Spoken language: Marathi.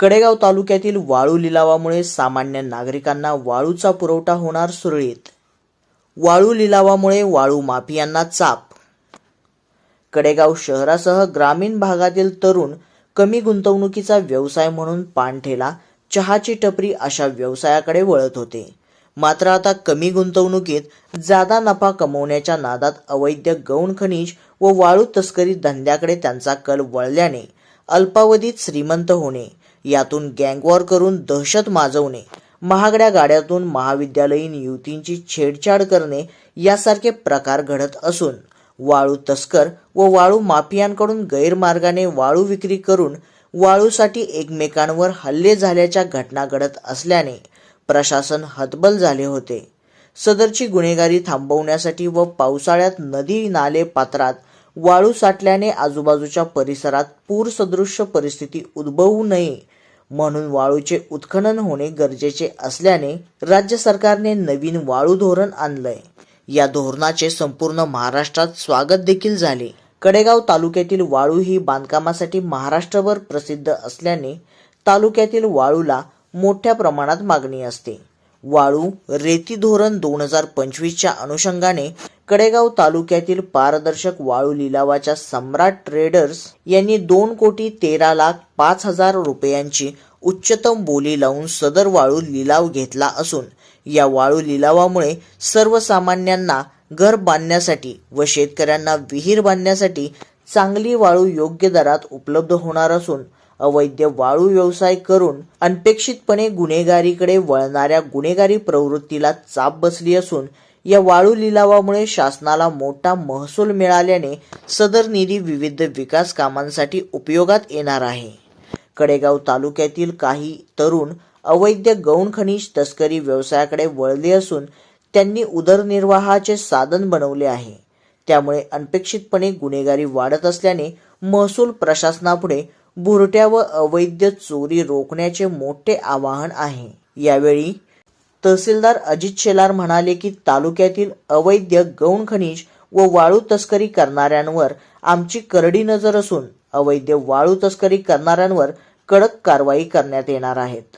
कडेगाव तालुक्यातील वाळू लिलावामुळे सामान्य नागरिकांना वाळूचा पुरवठा होणार सुरळीत. वाळू लिलावामुळे वाळू माफियांना चाप. कडेगाव शहरासह ग्रामीण भागातील तरुण कमी गुंतवणुकीचा व्यवसाय म्हणून पानठेला चहाची टपरी अशा व्यवसायाकडे वळत होते. मात्र आता कमी गुंतवणुकीत जादा नफा कमवण्याच्या नादात अवैध गौण खनिज व वाळू तस्करी धंद्याकडे त्यांचा कल वळल्याने अल्पावधीत श्रीमंत होणे यातून गँगवॉर करून दहशत माजवणे महागड्या गाड्यातून महाविद्यालयीन युवतींची छेडछाड करणे यासारखे प्रकार घडत असून वाळू तस्कर व वाळू माफियांकडून गैरमार्गाने वाळू विक्री करून वाळूसाठी एकमेकांवर हल्ले झाल्याच्या घटना घडत असल्याने प्रशासन हतबल झाले होते. सदरची गुन्हेगारी थांबवण्यासाठी व पावसाळ्यात नदी नाले पात्रात वाळू साठल्याने आजूबाजूच्या परिसरात पूरसदृश्य परिस्थिती उद्भवू नये म्हणून वाळूचे उत्खनन होणे गरजेचे असल्याने राज्य सरकारने नवीन वाळू धोरण आणलंय. या धोरणाचे संपूर्ण महाराष्ट्रात स्वागत देखील झाले. कडेगाव तालुक्यातील वाळू ही बांधकामासाठी महाराष्ट्रभर प्रसिद्ध असल्याने तालुक्यातील वाळूला मोठ्या प्रमाणात मागणी असते. वाळू रेती धोरण दोन हजार पंचवीसच्या अनुषंगाने कडेगाव तालुक्यातील पारदर्शक वाळू लिलावाच्या सम्राट ट्रेडर्स यांनी दोन कोटी तेरा लाख पाच हजार रुपयांची उच्चतम बोली लावून सदर वाळू लिलाव घेतला असून या वाळू लिलावामुळे सर्वसामान्यांना घर बांधण्यासाठी व शेतकऱ्यांना विहीर बांधण्यासाठी चांगली वाळू योग्य दरात उपलब्ध होणार असून अवैध वाळू व्यवसाय करून अनपेक्षितपणे गुन्हेगारीकडे वळणाऱ्या गुन्हेगारी प्रवृत्तीला चाप बसली असून या वाळू लिलावामुळे शासनाला मोठा महसूल मिळाल्याने सदर निधी विविध विकास कामांसाठी उपयोगात येणार आहे. कडेगाव तालुक्यातील काही तरुण अवैध गौण खनिज तस्करी व्यवसायाकडे वळले असून त्यांनी उदरनिर्वाहाचे साधन बनवले आहे. त्यामुळे अनपेक्षितपणे गुन्हेगारी वाढत असल्याने महसूल प्रशासनापुढे बुरट्या व अवैध चोरी रोखण्याचे मोठे आवाहन आहे. यावेळी तहसीलदार अजित शेलार म्हणाले की तालुक्यातील अवैध गौण खनिज व वाळू तस्करी करणाऱ्यांवर आमची करडी नजर असून अवैध वाळू तस्करी करणाऱ्यांवर कडक कारवाई करण्यात येणार आहेत